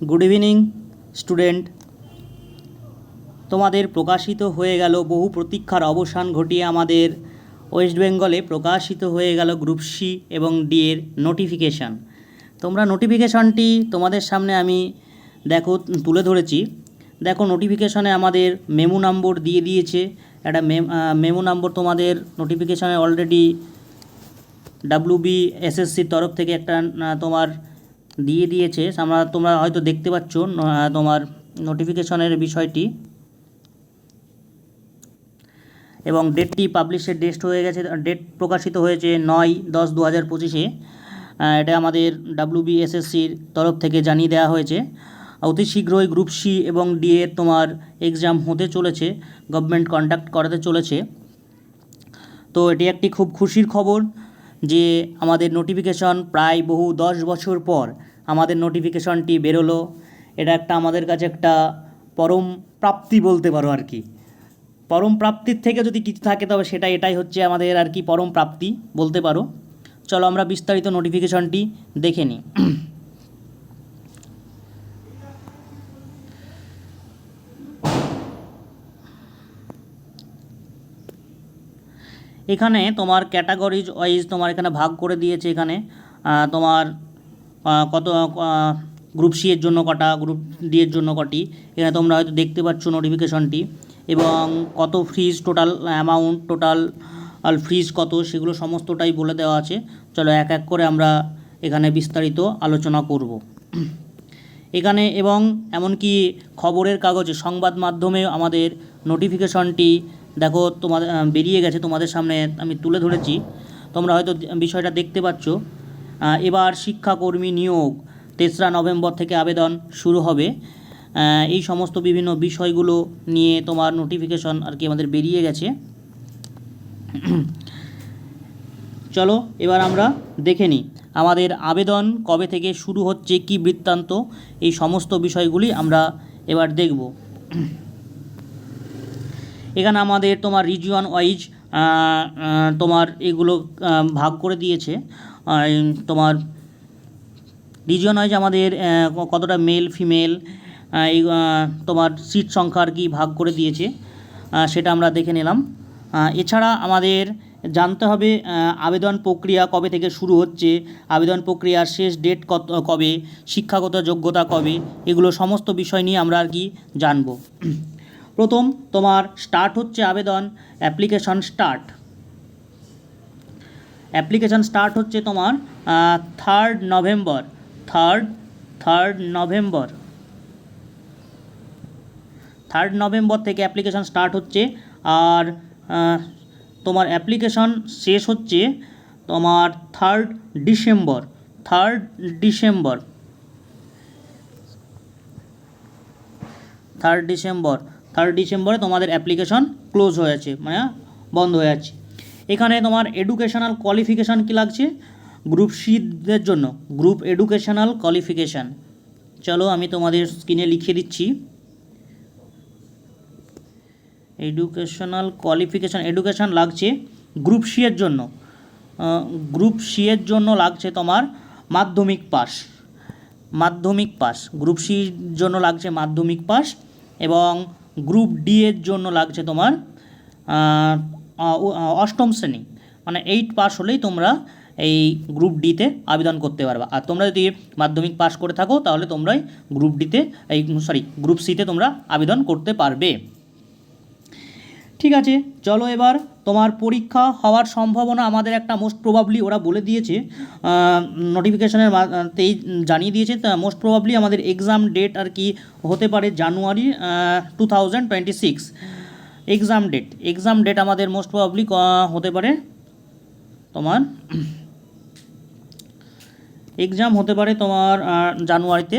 Good evening student তোমাদের প্রকাশিত হয়ে গেল বহু প্রতীক্ষার অবসান ঘটিয়ে আমাদের ওয়েস্ট বেঙ্গলে প্রকাশিত হয়ে গেল গ্রুপ সি এবং ডি এর নোটিফিকেশান তোমরা নোটিফিকেশানটি তোমাদের সামনে আমি দেখো, তুলে ধরেছি। দেখো নোটিফিকেশানে আমাদের মেমো নম্বর দিয়ে দিয়েছে। একটা মেমো নম্বর তোমাদের নোটিফিকেশানে অলরেডি ডাব্লিউ বি এসএসসির তরফ থেকে একটা তোমার দিয়ে দিয়েছে। আমরা, তোমরা হয়তো দেখতে পাচ্ছ তোমার নোটিফিকেশনের বিষয়টি। এবং ডেটটি পাবলিশের ডেট হয়ে গেছে ডেট প্রকাশিত হয়েছে নয় দশ দু হাজার পঁচিশে এটা আমাদের ডাব্লিউ বি এসএসসির তরফ থেকে জানিয়ে দেওয়া হয়েছে। অতি শীঘ্রই গ্রুপ সি এবং ডি এর তোমার এক্সাম হতে চলেছে গভর্নমেন্ট কন্ডাক্ট করাতে চলেছে। তো এটি একটি খুব খুশির খবর। যে আমাদের নোটিফিকেশন প্রায় বহু দশ বছর পর আমাদের নোটিফিকেশনটি বেরোলো। এটা একটা আমাদের কাছে একটা পরম প্রাপ্তি বলতে পারো আর কি। পরম প্রাপ্তির থেকে যদি কিছু থাকে তবে সেটা এটাই হচ্ছে আমাদের আর কি পরম প্রাপ্তি বলতে পারো। চলো আমরা বিস্তারিত নোটিফিকেশনটি দেখে নিই। এখানে তোমার ক্যাটাগরিজ ওয়াইজ তোমার এখানে ভাগ করে দিয়েছে এখানে। তোমার কত গ্রুপ সি এর জন্য কটা গ্রুপ ডি এর জন্য কটি। এখানে তোমরা হয়তো দেখতে পাচ্ছ নোটিফিকেশনটি এবং কত fees total amount total fees কত, সেগুলো সমস্তটাই বলে দেওয়া আছে। চলো এক এক করে আমরা এখানে বিস্তারিত আলোচনা করব। এখানে এবং এমনকি খবরের কাগজে, সংবাদ মাধ্যমে আমাদের নোটিফিকেশনটি দেখো তোমাদের বেরিয়ে গেছে, তোমাদের সামনে আমি তুলে ধরেছি। তোমরা হয়তো বিষয়টা দেখতে পাচ্ছ। এবার শিক্ষাকর্মী নিয়োগ, তেসরা নভেম্বর থেকে আবেদন শুরু হবে। এই সমস্ত বিভিন্ন বিষয়গুলো নিয়ে তোমার নোটিফিকেশন আর কি আমাদের বেরিয়ে গেছে। চলো, এবার আমরা দেখে নিই, আমাদের আবেদন কবে থেকে শুরু হচ্ছে, কি বৃত্তান্ত, এই সমস্ত বিষয়গুলি আমরা এবার দেখব। এখানে আমাদের তোমার রিজিয়ন ওয়াইজ তোমার এগুলো ভাগ করে দিয়েছে। তোমার রিজিয়ন ওয়াইজ আমাদের কতটা মেল ফিমেল এই তোমার সিট সংখ্যা আর কি ভাগ করে দিয়েছে। সেটা আমরা দেখে নিলাম। এছাড়া আমাদের জানতে হবে আবেদন প্রক্রিয়া কবে থেকে শুরু হচ্ছে, আবেদন প্রক্রিয়ার শেষ ডেট কত, কবে, শিক্ষাগত যোগ্যতা কবে, এগুলো সমস্ত বিষয় নিয়ে আমরা আর কি জানব। প্রথম তোমার স্টার্ট হচ্ছে আবেদন অ্যাপ্লিকেশন স্টার্ট অ্যাপ্লিকেশান স্টার্ট হচ্ছে তোমার third November third third November third November থেকে অ্যাপ্লিকেশান স্টার্ট হচ্ছে আর তোমার অ্যাপ্লিকেশন শেষ হচ্ছে তোমার third December third December third December third ডিসেম্বরে তোমাদের অ্যাপ্লিকেশন ক্লোজ হয়ে যাচ্ছে মানে বন্ধ হয়ে যাচ্ছে। এখানে তোমার এডুকেশনাল কোয়ালিফিকেশান কী লাগছে? গ্রুপ সিদের জন্য গ্রুপ এডুকেশনাল কোয়ালিফিকেশান চলো আমি তোমাদের স্ক্রিনে লিখে দিচ্ছি। এডুকেশনাল কোয়ালিফিকেশান এডুকেশান লাগছে গ্রুপ সি এর জন্য। গ্রুপ সি এর জন্য লাগছে তোমার মাধ্যমিক পাস মাধ্যমিক পাস গ্রুপ সির জন্য লাগছে মাধ্যমিক পাস এবং গ্রুপ ডি এর জন্য লাগছে তোমার অষ্টম শ্রেণি। মানে এইট পাস হলেই তোমরা এই গ্রুপ ডিতে আবেদন করতে পারবা। আর তোমরা যদি মাধ্যমিক পাস করে থাকো, তাহলে তোমরাই গ্রুপ ডিতে এই সরি গ্রুপ সিতে তোমরা আবেদন করতে পারবে। ঠিক আছে, চলো এবার তোমার পরীক্ষা হওয়ার সম্ভাবনা আমাদের একটা মোস্ট প্রবাবলি ওরা বলে দিয়েছে নোটিফিকেশনের তেই জানিয়ে দিয়েছে, তা মোস্ট প্রবাবলি আমাদের এক্সাম ডেট আর কি হতে পারে January two thousand twenty six exam date exam date আমাদের মোস্ট প্রবাবলি হতে পারে তোমার এক্সাম হতে পারে তোমার জানুয়ারিতে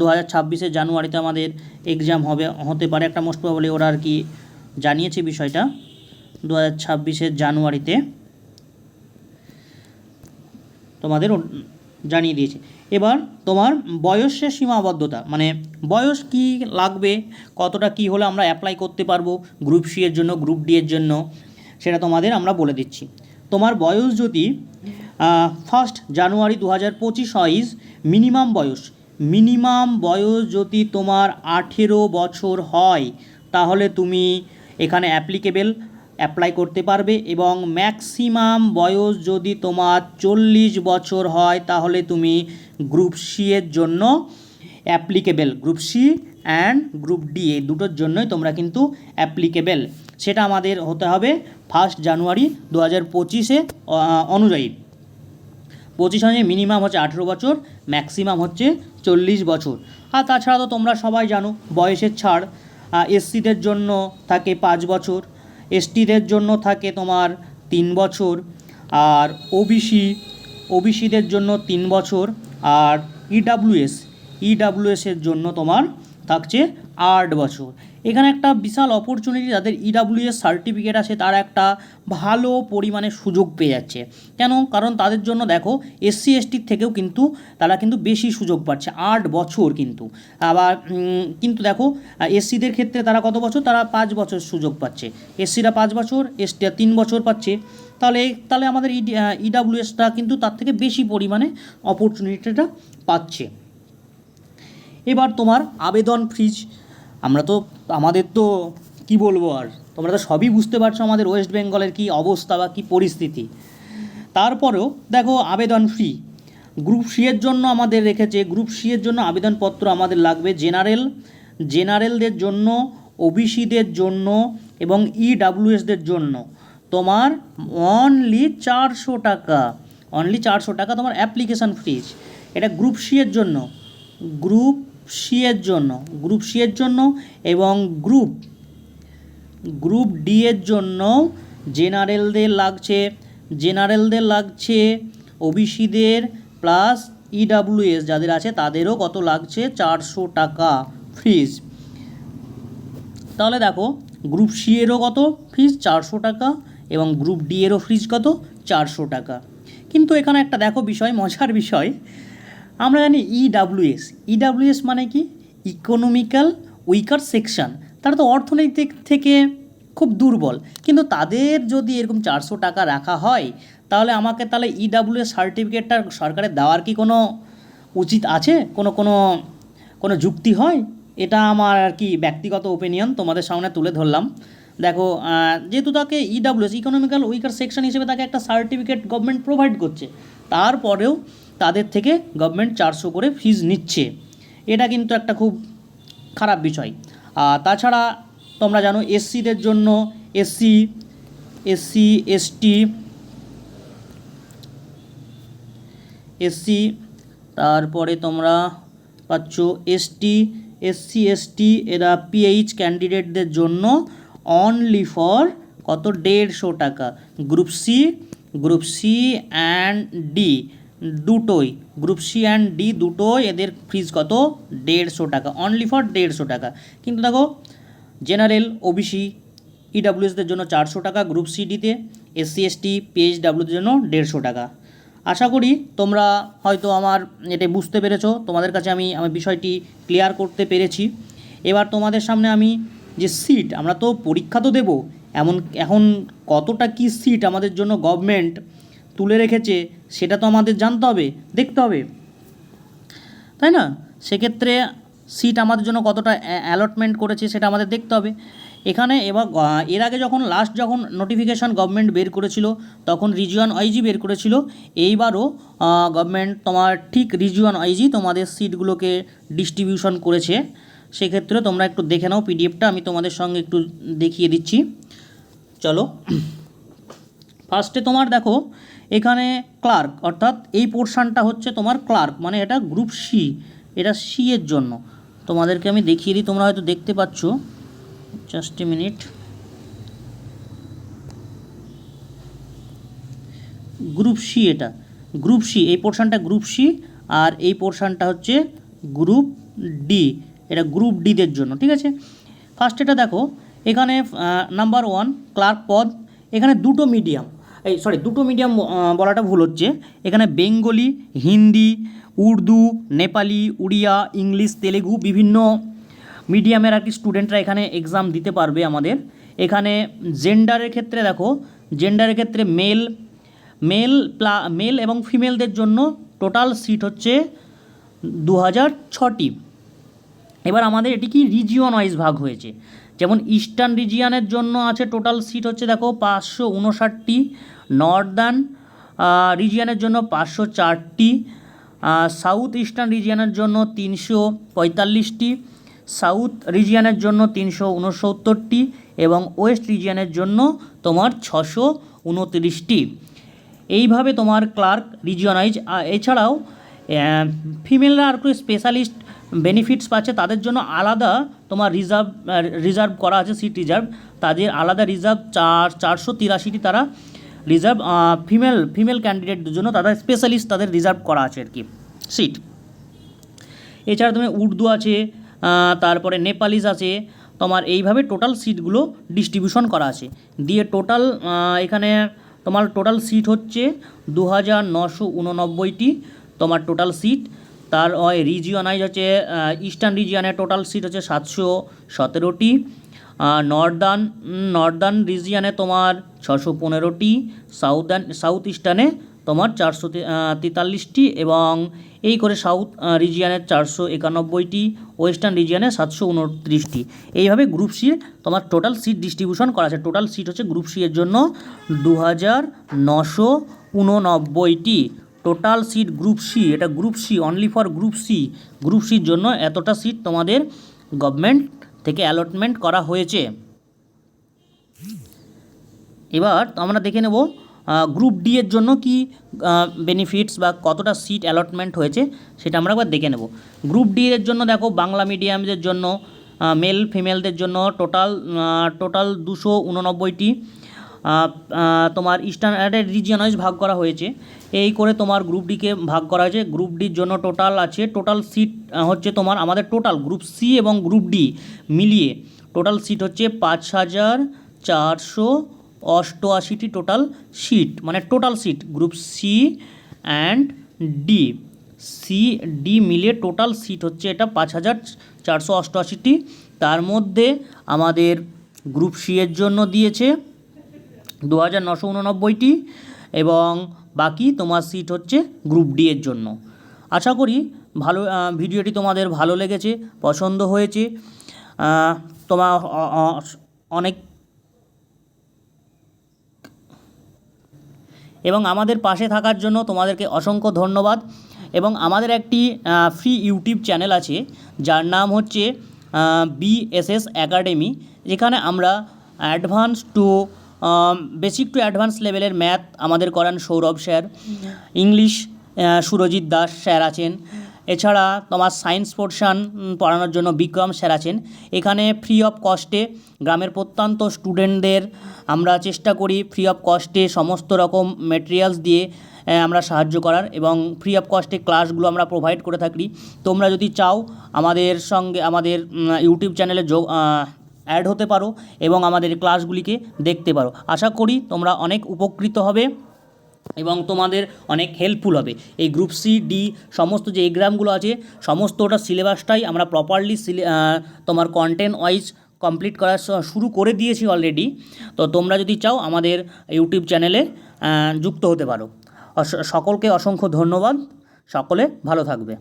দু হাজার ছাব্বিশের জানুয়ারিতে আমাদের এক্সাম হবে, হতে পারে একটা মোস্ট প্রবাবলি ওরা আর কি জানিয়েছে বিষয়টা দু হাজার ছাব্বিশের জানুয়ারিতে। তোমাদের জানিয়ে দিয়েছে। এবার তোমার বয়সের সীমাবদ্ধতা মানে বয়স কি লাগবে, কতটা কি হলে আমরা অ্যাপ্লাই করতে পারব গ্রুপ সি এর জন্য গ্রুপ ডি এর জন্য, সেটা তোমাদের আমরা বলে দিচ্ছি। তোমার বয়স যদি ফার্স্ট জানুয়ারি দু হাজার পঁচিশ হয় মিনিমাম বয়স মিনিমাম বয়স যদি তোমার আঠেরো বছর হয়, তাহলে তুমি এখানে অ্যাপ্লিকেবেল অ্যাপ্লাই করতে পারবে এবং ম্যাক্সিমাম বয়স যদি তোমার চল্লিশ বছর হয়, তাহলে তুমি গ্রুপ সি এর জন্য applicable group C and group D এই দুটোর জন্যই তোমরা কিন্তু অ্যাপ্লিকেবেল সেটা আমাদের হতে হবে ফার্স্ট জানুয়ারি দু হাজার পঁচিশে অনুযায়ী। পঁচিশ অনুযায়ী মিনিমাম হচ্ছে আঠেরো বছর ম্যাক্সিমাম হচ্ছে চল্লিশ বছর। আর তাছাড়া তো তোমরা সবাই জানো, বয়সের ছাড়। এসসিদের জন্য থাকে পাঁচ বছর, এসটিদের জন্য থাকে তোমার তিন বছর, আর ওবিসি, ওবিসিদের জন্য তিন বছর, আর ইডাব্লিউএস ইডাব্লিউএসের জন্য তোমার থাকছে আট বছর। এখানে একটা বিশাল অপরচুনিটি যাদের ইডাব্লিউএস সার্টিফিকেট আছে, তারা একটা ভালো পরিমাণে সুযোগ পেয়ে যাচ্ছে। কেন? কারণ তাদের জন্য দেখো এসসি এসটির থেকেও কিন্তু তারা কিন্তু বেশি সুযোগ পাচ্ছে, আট বছর কিন্তু। আবার কিন্তু দেখো এসসিদের ক্ষেত্রে তারা কত বছর? তারা পাঁচ বছর সুযোগ পাচ্ছে। এসসিরা পাঁচ বছর এসটিরা তিন বছর পাচ্ছে। তাহলে তাহলে আমাদের ইডি ইডাব্লিউএসটা কিন্তু তার থেকে বেশি পরিমাণে অপরচুনিটিটা পাচ্ছে। এবার তোমার আবেদন ফিজ আমরা তো, আমাদের তো কি বলব আর? তোমরা তো সবই বুঝতে পারছ আমাদের ওয়েস্ট বেঙ্গলের কী অবস্থা বা কী পরিস্থিতি। তারপরেও দেখো আবেদন ফি গ্রুপ সি এর জন্য আমাদের রেখেছে গ্রুপ সি এর জন্য আবেদনপত্র আমাদের লাগবে জেনারেল জেনারেলদের জন্য ওবিসিদের জন্য এবং ইডাব্লিউএসদের জন্য। তোমার অনলি চারশো টাকা অনলি চারশো টাকা তোমার অ্যাপ্লিকেশান ফিজ এটা গ্রুপ সি এর জন্য। গ্রুপ সি এর জন্য গ্রুপ সি এর জন্য এবং গ্রুপ গ্রুপ ডি এর জন্য জেনারেলদের লাগছে জেনারেলদের লাগছে ওবিসিদের প্লাস ইডাব্লিউএস যাদের আছে তাদেরও কত লাগছে? চারশো টাকা ফিজ তাহলে দেখো গ্রুপ সি এরও কত ফিজ চারশো টাকা এবং গ্রুপ ডি এরও ফিজ কত? চারশো টাকা। কিন্তু এখানে একটা দেখো বিষয়, মজার বিষয়। আমরা জানি ইডাব্লিউএস ইডাব্লিউএস মানে কি? ইকোনমিক্যাল উইকার সেকশন তারা তো অর্থনৈতিক থেকে খুব দুর্বল। কিন্তু তাদের যদি এরকম চারশো টাকা রাখা হয়, তাহলে আমাকে তাহলে ইডাব্লিউএস সার্টিফিকেটটা সরকারের দেওয়ার কি কোনো উচিত আছে? কোনো কোনো কোনো যুক্তি হয়? এটা আমার আর কি ব্যক্তিগত ওপিনিয়ন তোমাদের সামনে তুলে ধরলাম। দেখো যেহেতু তাকে ইডাব্লিউএস ইকোনমিক্যাল উইকার সেকশন হিসেবে তাকে একটা সার্টিফিকেট গভর্নমেন্ট প্রোভাইড করছে, তারপরেও তাদের থেকে গভর্নমেন্ট চারশো করে ফিজ নিচ্ছে। এটা কিন্তু একটা খুব খারাপ বিষয়। আর তাছাড়া তোমরা জানো এসসিদের জন্য এসসি এসসি, এসটি, এসসি, তারপরে তোমরা পাচ্ছ এসটি, এসসি, এসটি, এরা পিএইচ ক্যান্ডিডেটদের জন্য অনলি ফর কত? দেড়শো টাকা। Group C group C and D দুটোই গ্রুপ সি অ্যান্ড ডি দুটোই এদের ফিজ কত? দেড়শো টাকা অনলি ফর দেড়শো টাকা। কিন্তু দেখো জেনারেল ও বি ওবিসি ইডাব্লিউএসদের জন্য চারশো টাকা গ্রুপ সি ডিতে এসসি এসটি পিএইচডাব্লিউদের জন্য দেড়শো টাকা। আশা করি তোমরা হয়তো আমার এটা বুঝতে পেরেছ। তোমাদের কাছে আমি আমার বিষয়টি ক্লিয়ার করতে পেরেছি। এবার তোমাদের সামনে আমি যে সিট আমরা তো পরীক্ষা তো দেবো। এমন, এখন কতটা কি সিট আমাদের জন্য গভর্নমেন্ট তুলে রেখেছে, সেটা তো আমাদের জানতে হবে, দেখতে হবে। তাই না? সেক্ষেত্রে সিট আমাদের জন্য কতটা অ্যালটমেন্ট করেছে সেটা আমাদের দেখতে হবে। এখানে এবার এর আগে যখন লাস্ট যখন নোটিফিকেশান গভর্নমেন্ট বের করেছিল, তখন রিজিয়ন ওয়াইজি বের করেছিল। এইবারও গভর্নমেন্ট তোমার ঠিক রিজিয়ন ওয়াইজি তোমাদের সিটগুলোকে ডিস্ট্রিবিউশন করেছে। সেক্ষেত্রে তোমরা একটু দেখে নাও পিডিএফটা আমি তোমাদের সঙ্গে একটু দেখিয়ে দিচ্ছি। চলো। ফার্স্টে তোমার দেখো, এখানে ক্লার্ক অর্থাৎ এই পোর্শনটা হচ্ছে তোমার ক্লার্ক মানে এটা গ্রুপ সি এটা সি এর জন্য। তোমাদেরকে আমি দেখিয়ে দিই, তোমরা হয়তো দেখতে পাচ্ছ। Just a minute group C এটা। গ্রুপ সি এই পোর্শনটা গ্রুপ সি আর এই পোর্শনটা হচ্ছে গ্রুপ ডি এটা গ্রুপ ডিদের জন্য, ঠিক আছে? ফার্স্ট এটা দেখো, এখানে নাম্বার ওয়ান ক্লার্ক পদ, এখানে দুটো মিডিয়াম এই সরি দুটো মিডিয়াম বলাটা ভুল হচ্ছে। এখানে বেঙ্গলি, হিন্দি, উর্দু, নেপালি, উড়িয়া, ইংলিশ, তেলেগু বিভিন্ন মিডিয়ামের আর কি স্টুডেন্টরা এখানে এক্সাম দিতে পারবে আমাদের। এখানে জেন্ডারের ক্ষেত্রে দেখো জেন্ডারের ক্ষেত্রে মেল মেল প্লা মেল এবং ফিমেলদের জন্য টোটাল সিট হচ্ছে দু হাজার ছটি। এবার আমাদের এটি কি রিজিয়ন ওয়াইজ ভাগ হয়েছে? যেমন ইস্টার্ন রিজিয়ানের জন্য আছে টোটাল সিট হচ্ছে দেখো পাঁচশো উনষাটটি নর্দার্ন রিজিয়ানের জন্য পাঁচশো চারটি সাউথ ইস্টার্ন রিজিয়ানের জন্য তিনশো পঁয়তাল্লিশটি সাউথ রিজিয়ানের জন্য তিনশো উনসত্তরটি এবং ওয়েস্ট রিজিয়ানের জন্য তোমার ছশো উনতিরিশটি। এইভাবে তোমার ক্লার্ক রিজিয়নাইজ এছাড়াও ফিমেলরা আর একটু স্পেশালিস্ট বেনিফিটস পাচ্ছে, তাদের জন্য আলাদা তোমার রিজার্ভ রিজার্ভ করা আছে সিট রিজার্ভ তাদের আলাদা রিজার্ভ চার, চারশো তিরাশিটি তারা রিজার্ভ ফিমেল ফিমেল ক্যান্ডিডেটদের জন্য তাদের স্পেশালিস্ট তাদের রিজার্ভ করা আছে আর কি। সিট এছাড়া তুমি উর্দু আছে তারপরে নেপালিজ আছে, তোমার এইভাবে টোটাল সিটগুলো ডিস্ট্রিবিউশন করা আছে। দিয়ে টোটাল এখানে তোমার টোটাল সিট হচ্ছে দু হাজার নশো উননব্বইটি তোমার টোটাল সিট তার রিজিয়নাইজ হচ্ছে ইস্টার্ন রিজিয়নের টোটাল সিট হচ্ছে সাতশো সতেরোটি। নর্দার্ন নর্দার্ন রিজিয়নে তোমার ছশো পনেরোটি সাউদার্ন সাউথ ইস্টার্নে তোমার চারশো তেতাল্লিশটি এবং এই করে সাউথ রিজিয়নের চারশো একানব্বইটি ওয়েস্টার্ন রিজিয়নে সাতশো উনত্রিশটি। এইভাবে গ্রুপ সির তোমার টোটাল সিট ডিস্ট্রিবিউশন করা আছে। টোটাল সিট হচ্ছে গ্রুপ সি এর জন্য দু হাজার নশো উননব্বইটি। টোটাল সিট গ্রুপ সি এটা group C only for group C group সির জন্য এতটা সিট তোমাদের গভর্নমেন্ট থেকে অ্যালটমেন্ট করা হয়েছে। এবার আমরা দেখে নেব গ্রুপ ডি এর জন্য কি বেনিফিটস বা কতটা সিট অ্যালটমেন্ট হয়েছে, সেটা আমরা একবার দেখে নেব। গ্রুপ ডি এর জন্য দেখো, বাংলা মিডিয়ামদের জন্য মেল ফিমেলদের জন্য টোটাল টোটাল দুশো উননব্বইটি। তোমার ইস্টার্ন রিজিয়ন ওয়াইজ ভাগ করা হয়েছে। এই করে তোমার গ্রুপ ডিকে ভাগ করা হয়েছে। গ্রুপ ডির জন্য টোটাল আছে টোটাল সিট হচ্ছে তোমার আমাদের টোটাল গ্রুপ সি এবং গ্রুপ ডি মিলিয়ে টোটাল সিট হচ্ছে পাঁচ হাজার চারশো অষ্টআশিটি টোটাল সিট মানে total seat group C and D C D মিলিয়ে টোটাল সিট হচ্ছে এটা পাঁচ হাজার চারশো অষ্টআশিটি। তার মধ্যে আমাদের গ্রুপ সি এর জন্য দিয়েছে দু হাজার নশো উননব্বইটি এবং বাকি তোমার সিট হচ্ছে গ্রুপ ডি এর জন্য। আশা করি ভালো ভিডিওটি তোমাদের ভালো লেগেছে, পছন্দ হয়েছে তোমার অনেক এবং আমাদের পাশে থাকার জন্য তোমাদেরকে অসংখ্য ধন্যবাদ এবং আমাদের একটি ফ্রি ইউটিউব চ্যানেল আছে, যার নাম হচ্ছে বিএসএস একাডেমি যেখানে আমরা advance to basic to advance লেভেলের ম্যাথ আমাদের করান Saurav sir. English Surajit Das sir আছেন। এছাড়া তোমার সায়েন্স পোর্শন পড়ানোর জন্য বিক্রম স্যার আছেন। এখানে ফ্রি অফ কস্টে গ্রামের প্রত্যন্ত স্টুডেন্টদের আমরা চেষ্টা করি ফ্রি অফ কস্টে সমস্ত রকম মেটেরিয়ালস দিয়ে আমরা সাহায্য করার এবং ফ্রি অফ কস্টে ক্লাসগুলো আমরা প্রোভাইড করে থাকি। তোমরা যদি চাও আমাদের সঙ্গে, আমাদের ইউটিউব চ্যানেলে যোগ অ্যাড হতে পারো এবং আমাদের ক্লাসগুলিকে দেখতে পারো। আশা করি তোমরা অনেক উপকৃত হবে এবং তোমাদের অনেক হেল্পফুল হবে। এই গ্রুপ সি ডি সমস্ত যে এক্সামগুলো আছে সমস্ত ওটা সিলেবাসটাই আমরা প্রপারলি তোমার কন্টেন্ট ওয়াইজ কমপ্লিট করা শুরু করে দিয়েছি অলরেডি তো তোমরা যদি চাও আমাদের ইউটিউব চ্যানেলে যুক্ত হতে পারো। সকলকে অসংখ্য ধন্যবাদ। সকলে ভালো থাকবে।